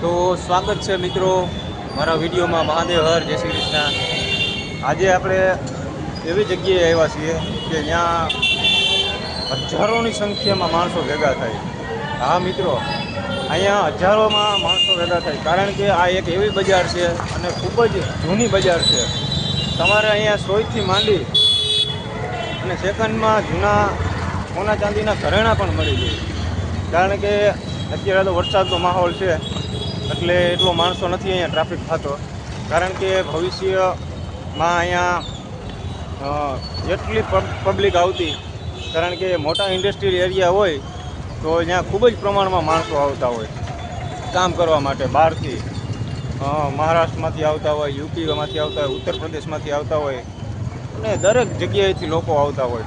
તો સ્વાગત છે મિત્રો મારા વિડીયોમાં મહાદેવ હર, જય શ્રી કૃષ્ણ. આજે આપણે એવી જગ્યાએ આવ્યા છીએ કે જ્યાં હજારોની સંખ્યામાં માણસો ભેગા થાય. હા મિત્રો, અહીંયા હજારોમાં માણસો ભેગા થાય, કારણ કે આ એક એવી બજાર છે અને ખૂબ જ જૂની બજાર છે. તમારે અહીંયા સોયથી માંડી અને સેકન્ડમાં જૂના સોના ચાંદીના ઘરેણાં પણ મળી જાય. કારણ કે અત્યારે તો વરસાદનો માહોલ છે. એટલે એટલો માણસો નથી અહીંયા ટ્રાફિક થતો. કારણ કે ભવિષ્યમાં અહીંયા જેટલી પબ્લિક આવતી, કારણ કે મોટા ઇન્ડસ્ટ્રીયલ એરિયા હોય, તો અહીંયા ખૂબ જ પ્રમાણમાં માણસો આવતા હોય. કામ કરવા માટે બહારથી. મહારાષ્ટ્રમાંથી આવતા હોય, યુપીમાંથી આવતા હોય ઉત્તર પ્રદેશમાંથી આવતા હોય, અને દરેક જગ્યાએથી લોકો આવતા હોય.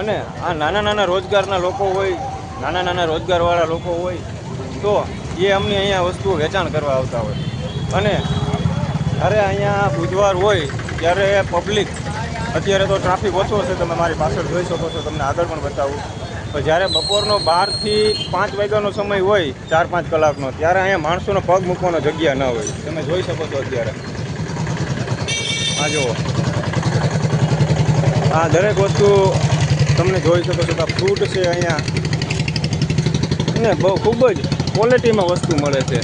અને આ નાના નાના રોજગારના લોકો હોય નાના નાના રોજગારવાળા લોકો હોય, તો એ અમને અહીંયા વસ્તુઓ વેચાણ કરવા આવતા હોય. અને જ્યારે અહીંયા બુધવાર હોય, ત્યારે પબ્લિક અત્યારે તો ટ્રાફિક ઓછો હશે, તમે મારી પાછળ જોઈ શકો છો, તમને આગળ પણ બતાવું. પણ જ્યારે બપોરનો બારથી પાંચ વાગ્યાનો સમય હોય ચાર પાંચ કલાકનો, ત્યારે અહીંયા માણસોનો પગ મૂકવાનો જગ્યા ન હોય. તમે જોઈ શકો છો અત્યારે. આ જુઓ. આ દરેક વસ્તુ તમને જોઈ શકો છો કે ફ્રૂટ છે અહીંયા. ને બહુ ખૂબ જ ક્વોલિટીમાં વસ્તુ મળે છે.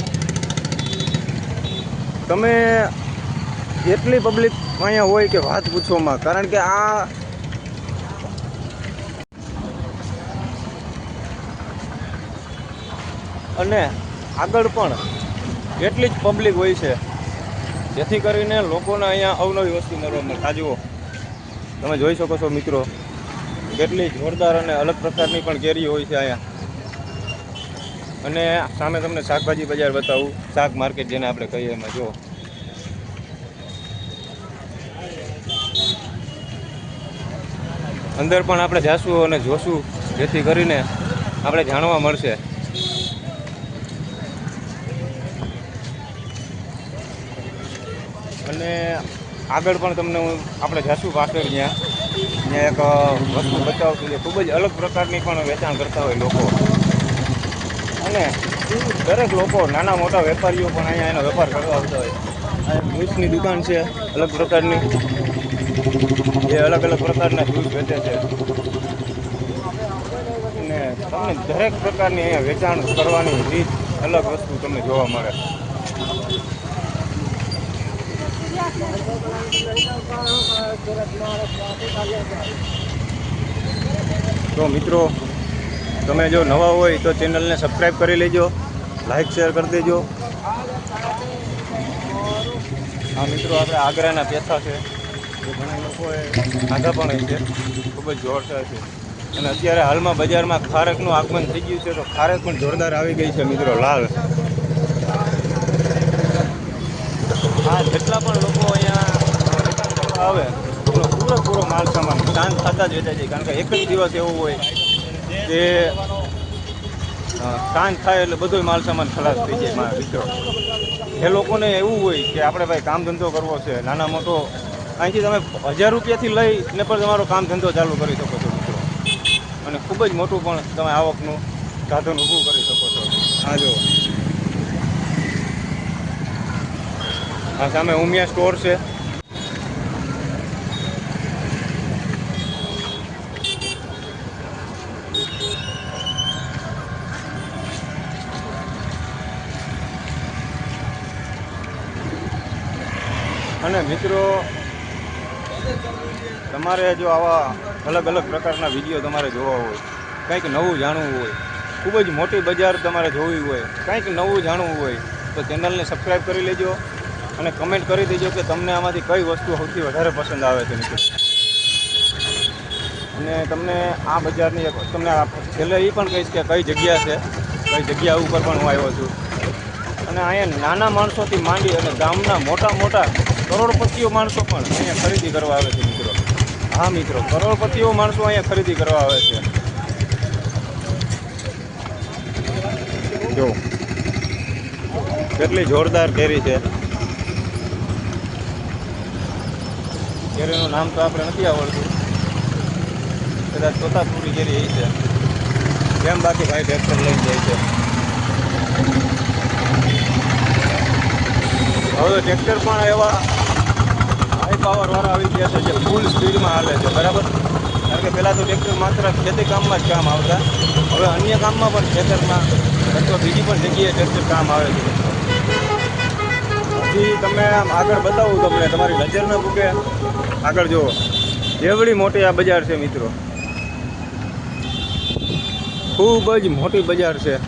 તમે એટલી પબ્લિક અહીંયા હોય કે વાત પૂછોમાં કારણ કે આ અને આગળ પણ એટલી જ પબ્લિક હોય છે, જેથી કરીને લોકોને અહીંયા અવનવી વસ્તુ મળવા મળે. આ જુઓ, તમે જોઈ શકો છો મિત્રો, કેટલી જોરદાર અને અલગ પ્રકારની પણ કેરી હોય છે અહીંયા. અને સામે તમને શાકભાજી બજાર બતાવું. શાક માર્કેટ જેને આપણે કહીએ એમાં જો અંદર પણ આપણે જાશું અને જોશું, જેથી કરીને આપણે જાણવા મળશે. અને આગળ પણ તમને હું આપણે જાશું પાછળ ત્યાં. ત્યાં એક વસ્તુ બતાવશું જે ખૂબ જ અલગ પ્રકારની પણ વેચાણ કરતા હોય લોકો. અને દરેક લોકો, નાના મોટા વેપારીઓ પણ અહીંયા એનો વેપાર કરવા આવતા હોય. જ્યુસની દુકાન છે, અલગ પ્રકારની. જે અલગ અલગ પ્રકારના જ્યુસ વેચે છે. અને તમને દરેક પ્રકારની અહીંયા વેચાણ કરવાની રીત અલગ વસ્તુ તમને જોવા મળે. તો મિત્રો તમે જો નવા હોય તો ચેનલને સબસ્ક્રાઈબ કરી લેજો લાઈક શેર કરી દેજો. હા, મિત્રો, આપણે આગ્રાના પેથા છે. જે ઘણા લોકોએ ખાધા પણ છે. ખૂબ જ જોરદાર છે. અને અત્યારે હાલમાં બજારમાં ખારકનું આગમન થઈ ગયું છે, તો ખારક પણ જોરદાર આવી ગઈ છે, મિત્રો, લાલ. હા, જેટલા પણ લોકો અહીંયા આવે પૂરો પૂરો માલ સામાન શાંત થતા જ વેચાય છે, કારણ કે એક જ દિવસ એવો હોય. કે શાંત થાય એટલે બધો માલ સામાન ખલાસ થઈ જાય મારા મિત્રો. એ લોકોને એવું હોય કે આપણે ભાઈ કામ ધંધો કરવો છે નાના મોટો અહીંથી તમે હજાર રૂપિયાથી લઈને પણ તમારો કામ ધંધો ચાલુ કરી શકો છો મિત્રો. અને ખૂબ જ મોટું પણ તમે આવકનું સાધન ઊભું કરી શકો છો. હા જો આ સામે ઉમિયા સ્ટોર છે. અને મિત્રો, તમારે જો આવા અલગ અલગ પ્રકારના વીડિયો તમારે જોવા હોય, કંઈક નવું જાણવું હોય, ખૂબ જ મોટી બજાર તમારે જોવી હોય, કંઈક નવું જાણવું હોય, તો ચેનલને સબસ્ક્રાઈબ કરી લેજો અને કમેન્ટ કરી દેજો કે તમને આમાંથી કઈ વસ્તુ સૌથી વધારે પસંદ આવે છે મિત્રો. અને તમને આ બજારની તમને છેલ્લે એ પણ કહીશ કે કઈ જગ્યા છે, કઈ જગ્યા ઉપર પણ હું આવ્યો છું. અને અહીંયા નાના માણસોથી માંડી અને ગામના મોટા મોટા કરોડપતિઓ માણસો પણ અહીંયા ખરીદી કરવા આવે છે મિત્રો. હા, મિત્રો, કરોડપતિઓ માણસો અહીંયા ખરીદી કરવા આવે છે. જો, કેટલી જોરદાર કેરી છે. કેરીનું નામ તો આપણે નથી આવડતું. કદાચ તોતાપુરી કેરી એ છે કેમ બાકી ભાઈ ટ્રેક્ટર લઈને જાય છે? હવે ટ્રેક્ટર પણ એવા હાઈ પાવર વાળા આવી ગયા છે જે ફૂલ સ્પીડમાં હાલે છે, બરાબર? કારણ કે પહેલાં તો ટ્રેક્ટર માત્ર ખેતી કામમાં જ કામ આવતા. હવે અન્ય કામમાં પણ ખેતરમાં, અથવા બીજી પણ જગ્યાએ ટ્રેક્ટર કામ આવે છે. હજી તમે આમ આગળ બતાવું તમને, તમારી નજર ન આગળ જુઓ. એવડી મોટી આ બજાર છે મિત્રો. ખૂબ જ મોટી બજાર છે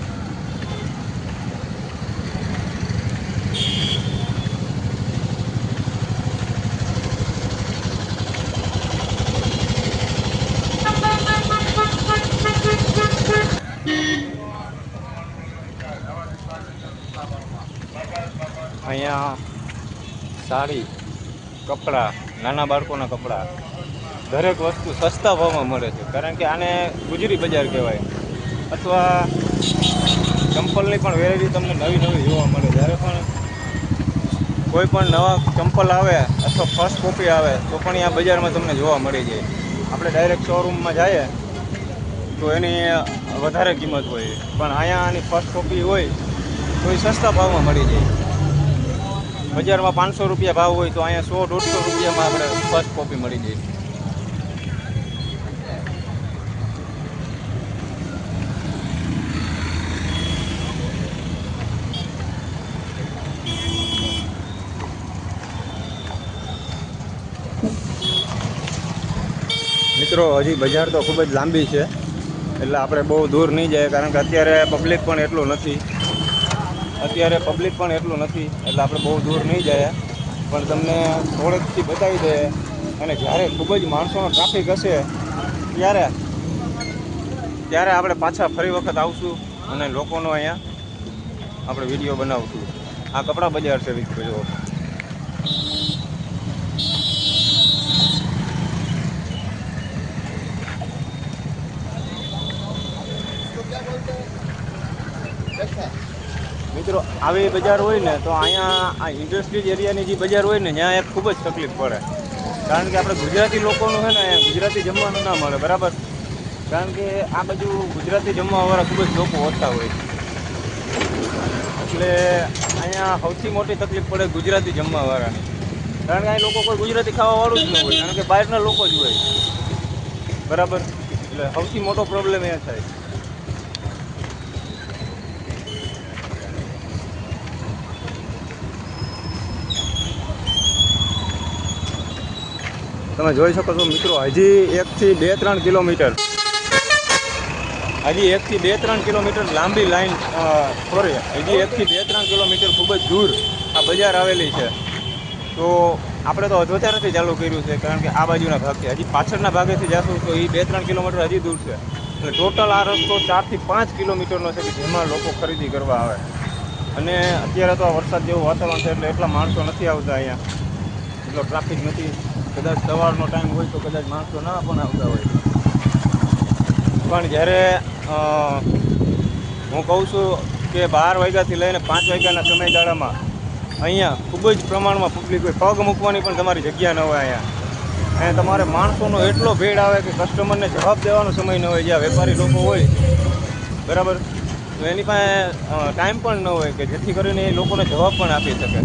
અહીંયા સાડી, કપડાં, નાના બાળકોના કપડાં, દરેક વસ્તુ સસ્તા ભાવમાં મળે છે. કારણ કે આને ગુજરી બજાર કહેવાય. અથવા ચંપલની પણ વેરાયટી તમને નવી નવી જોવા મળે. જ્યારે પણ કોઈ પણ નવા ચંપલ આવે અથવા ફર્સ્ટ કોપી આવે, તો પણ આ બજારમાં તમને જોવા મળી જાય. આપણે ડાયરેક્ટ શોરૂમમાં જઈએ, તો એની વધારે કિંમત હોય. પણ અહીંયા આની ફર્સ્ટ કોપી હોય, તો એ સસ્તા ભાવમાં મળી જાય. બજારમાં પાંચસો રૂપિયા ભાવ હોય તો અહીંયા સો દોઢસો રૂપિયામાં આપણે ફર્સ્ટ કોપી મળી જાય. મિત્રો, હજી બજાર તો ખૂબ જ લાંબી છે. એટલે આપણે બહુ દૂર નહીં જાય, કારણ કે અત્યારે પબ્લિક પણ એટલું નથી. અત્યારે પબ્લિક પણ એટલું નથી, એટલે આપણે બહુ દૂર નહીં જાય પણ તમને થોડેકથી બતાવી દે અને જ્યારે ખૂબ જ માણસોનો ટ્રાફિક હશે, ત્યારે ત્યારે આપણે પાછા ફરી વખત આવશું અને લોકોનો અહીંયા આપણે વીડિયો બનાવશું. આ કપડાં બજાર છે મિત્રો જુઓ મિત્રો આવી બજાર હોય ને તો અહીંયા આ ઇન્ડસ્ટ્રીઝ એરિયાની જે બજાર હોય ને, ત્યાં એક ખૂબ જ તકલીફ પડે. કારણ કે આપણે ગુજરાતી લોકોનું છે ને ગુજરાતી જમવાનું ના મળે, બરાબર? કારણ કે આ બાજુ ગુજરાતી જમવાવાળા ખૂબ જ લોકો હોતા હોય. એટલે અહીંયા સૌથી મોટી તકલીફ પડે ગુજરાતી જમવાવાળાની. કારણ કે અહીં લોકો કોઈ ગુજરાતી ખાવાવાળું જ ન હોય, કારણ કે બહારના લોકો જ હોય. બરાબર? એટલે સૌથી મોટો પ્રોબ્લેમ એ થાય. તમે જોઈ શકો છો મિત્રો, હજી એકથી બે ત્રણ કિલોમીટર. હજી એકથી બે ત્રણ કિલોમીટર લાંબી લાઈન સોરી હજી એકથી બે ત્રણ કિલોમીટર ખૂબ જ દૂર આ બજાર આવેલી છે. તો આપણે તો અધવચારથી ચાલુ કર્યું છે, કારણ કે આ બાજુના ભાગથી હજી પાછળના ભાગેથી જશું તો એ બે ત્રણ કિલોમીટર હજી દૂર છે. એટલે ટોટલ આ રસ્તો ચારથી પાંચ કિલોમીટરનો છે કે જેમાં લોકો ખરીદી કરવા આવે. અને અત્યારે તો વરસાદ જેવું વાતાવરણ છે, એટલે એટલા માણસો નથી આવતા અહીંયા. એટલો ટ્રાફિક નથી. કદાચ સવારનો ટાઈમ હોય તો કદાચ માણસો ના પણ આવતા હોય. પણ જ્યારે હું કહું છું કે બાર વાગ્યાથી લઈને પાંચ વાગ્યાના સમયગાળામાં અહીંયા ખૂબ જ પ્રમાણમાં પબ્લિક હોય, પગ મૂકવાની પણ તમારી જગ્યા ન હોય અહીંયા. અહીંયા તમારે માણસોનો એટલો ભીડ આવે કે કસ્ટમરને જવાબ દેવાનો સમય ન હોય, જ્યાં વેપારી લોકો હોય, બરાબર? તો એની પાસે ટાઈમ પણ ન હોય કે જેથી કરીને એ લોકોને જવાબ પણ આપી શકે.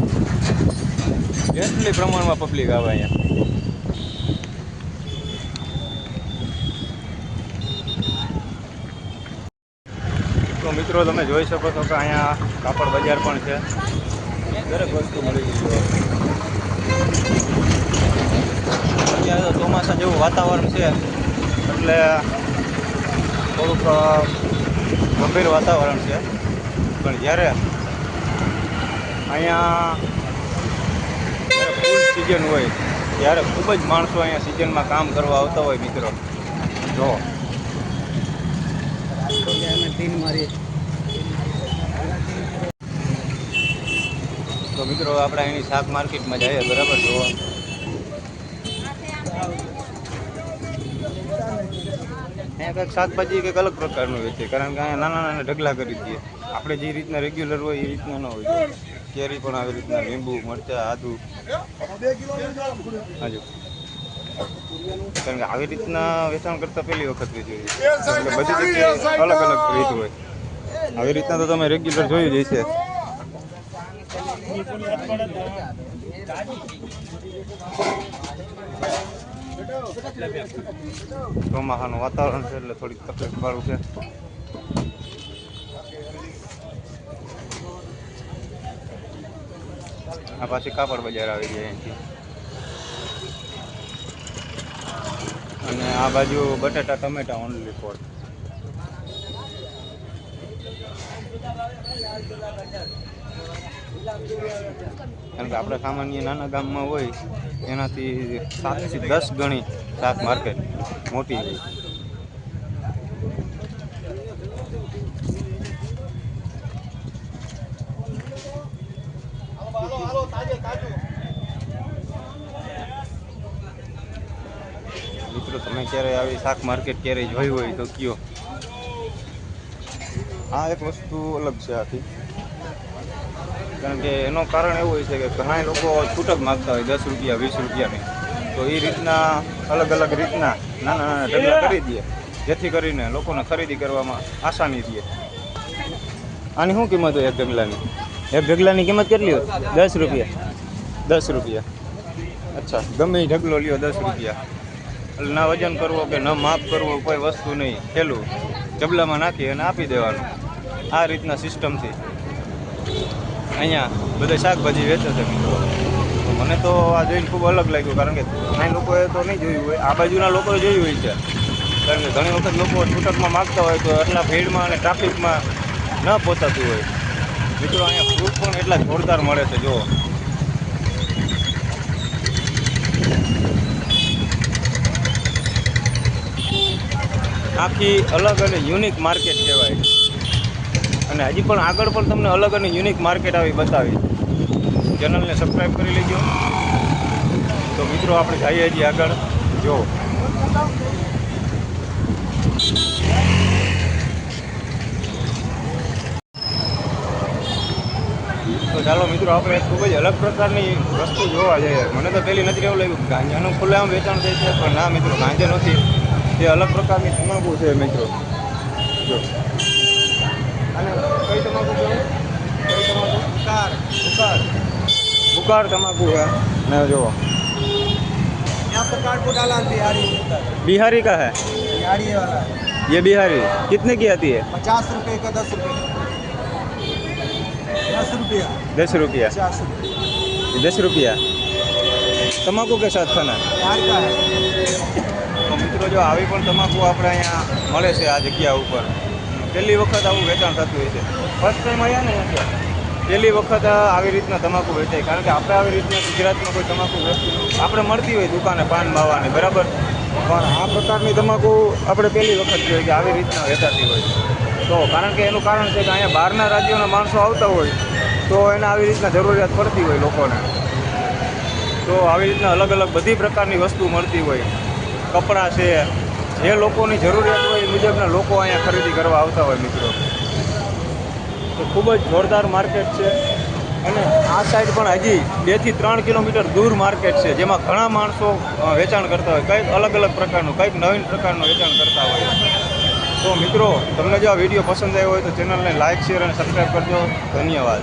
એટલી પ્રમાણમાં પબ્લિક આવે અહીંયા તો મિત્રો, તમે જોઈ શકો છો કે અહીંયા કાપડ બજાર પણ છે. દરેક વસ્તુ મળી ગઈ અત્યારે તો ચોમાસા જેવું વાતાવરણ છે, એટલે થોડુંક ગંભીર વાતાવરણ છે. પણ જ્યારે અહીંયા ફૂલ સિઝન હોય, ત્યારે ખૂબ જ માણસો અહીંયા સિઝનમાં કામ કરવા આવતા હોય મિત્રો. જો. તો મિત્રો, આપણે અહીંની શાક માર્કેટમાં જઈએ, બરાબર? જોવા અહીંયા કંઈક શાકભાજી કંઈક અલગ પ્રકારનું હોય છે, કારણ કે અહીંયા નાના નાના ઢગલા કરી દઈએ. આપણે જે રીતના રેગ્યુલર હોય, એ રીતના ન હોય. કેરી પણ આવી રીતના, લીંબુ, મરચાં, આદુ. હાજુ કારણ કે આવી રીતના વેચાણ કરતાં પહેલી વખત વેચી એટલે બધી જગ્યાએ અલગ અલગ રીત હોય. આવી રીતના તો તમે રેગ્યુલર જોયું જ હશે. ચોમાસાનું વાતાવરણ છે એટલે થોડીક તકલીફ વાળું છે. આ પાછી કાપડ બજાર આવી ગયા અહીંથી. અને આ બાજુ બટાટા, ટમેટા ઓનલી ફોર કારણ કે આપણે સામાન્ય નાના ગામમાં હોય, એનાથી સાતથી દસ ગણી શાક માર્કેટ મોટી હોય તમે ક્યારે આવી શાક માર્કેટ ક્યારેય જોઈ હોય તો કયો. આ એક વસ્તુ અલગ છે આથી. કારણ કે એનો કારણ એવું હોય છે કે ઘણા લોકો છૂટક માગતા હોય, દસ રૂપિયા, વીસ રૂપિયાની. તો એ રીતના અલગ અલગ રીતના નાના નાના ઢગલા કરી દે. જેથી કરીને લોકોને ખરીદી કરવામાં આસાની રહે. આની શું કિંમત હોય એક ઢગલાની? એક ઢગલાની કિંમત કેટલી હોય? દસ રૂપિયા. દસ રૂપિયા. અચ્છા, ગમે એ ઢગલો લ્યો, દસ રૂપિયા. એટલે ના વજન કરવો કે ન માપ કરવો, કોઈ વસ્તુ નહીં. પેલું ચબલામાં નાખી અને આપી દેવાનું. આ રીતના સિસ્ટમથી અહીંયા બધા શાકભાજી વેચે છે. મને તો આ જોઈને ખૂબ અલગ લાગ્યું, કારણ કે ઘણા લોકોએ તો નહીં જોયું હોય, આ બાજુના લોકોએ જોયું હોય છે. કારણ કે ઘણી વખત લોકો છૂટકમાં માગતા હોય તો એટલા ભીડમાં અને ટ્રાફિકમાં ન પહોંચાતું હોય. મિત્રો, અહીંયા ફ્રૂટ પણ એટલા જોરદાર મળે છે જો આખી અલગ અને યુનિક માર્કેટ કહેવાય. અને હજી પણ આગળ પણ તમને અલગ અને યુનિક માર્કેટ આવી બતાવી ચેનલને સબસ્ક્રાઈબ કરી લેજો. તો મિત્રો, આપણે જઈએ હજી આગળ. જો ચાલો મિત્રો, આપણે ખૂબ જ અલગ પ્રકારની વસ્તુ જોવા જઈએ. મને તો પહેલી નજરે એવું લાગ્યું ગાંજાનું ખુલ્લામાં વેચાણ થાય છે, પણ ના મિત્રો, ગાંજા નથી. તે અલગ પ્રકારની તમાકુ છે મિત્રો. જો અને કઈ તમાકુ કહેવાય કઈ તમાકુ બુકાર બુકાર બુકાર તમાકુ है ને જો यहाँ पर कार्ड को डाला बिहारी बिहारी का है बिहारी वाला ये बिहारी कितने की आती है पचास रुपए का दस रुपए दस रुपया दस रुपया पचास रुपये ये दस रुपया તમાકુ કે સાથ ખાના बिहार का है તો મિત્રો જો આવી પણ તમાકુ આપણે અહીંયા મળે છે આ જગ્યા ઉપર પહેલી વખત આવું વેચાણ થતું હોય છે. ફર્સ્ટ ટાઈમ આવ્યા ને પહેલી વખત આવી રીતના તમાકુ વેચાય. કારણ કે આપણે આવી રીતના ગુજરાતમાં કોઈ તમાકુ વેચતું આપણે મળતી હોય દુકાને, પાન માવાની બરાબર? પણ આ પ્રકારની તમાકુ આપણે પહેલી વખત જોઈએ કે આવી રીતના વેચાતી હોય તો કારણ કે એનું કારણ છે કે અહીંયા બહારના રાજ્યોના માણસો આવતા હોય, તો એને આવી રીતના જરૂરિયાત પડતી હોય લોકોને. તો આવી રીતના અલગ અલગ બધી પ્રકારની વસ્તુ મળતી હોય. કપડાં છે જે લોકોની જરૂરિયાત હોય એ મુજબના લોકો અહીંયા ખરીદી કરવા આવતા હોય મિત્રો. તો ખૂબ જ જોરદાર માર્કેટ છે. અને આ સાઈડ પણ હજી બેથી ત્રણ કિલોમીટર દૂર માર્કેટ છે, જેમાં ઘણા માણસો વેચાણ કરતા હોય. કંઈક અલગ અલગ પ્રકારનું, કંઈક નવીન પ્રકારનું વેચાણ કરતા હોય. તો મિત્રો, તમને જો આ વીડિયો પસંદ આવ્યો હોય તો ચેનલને લાઇક શેર અને સબસ્ક્રાઈબ કરજો. ધન્યવાદ.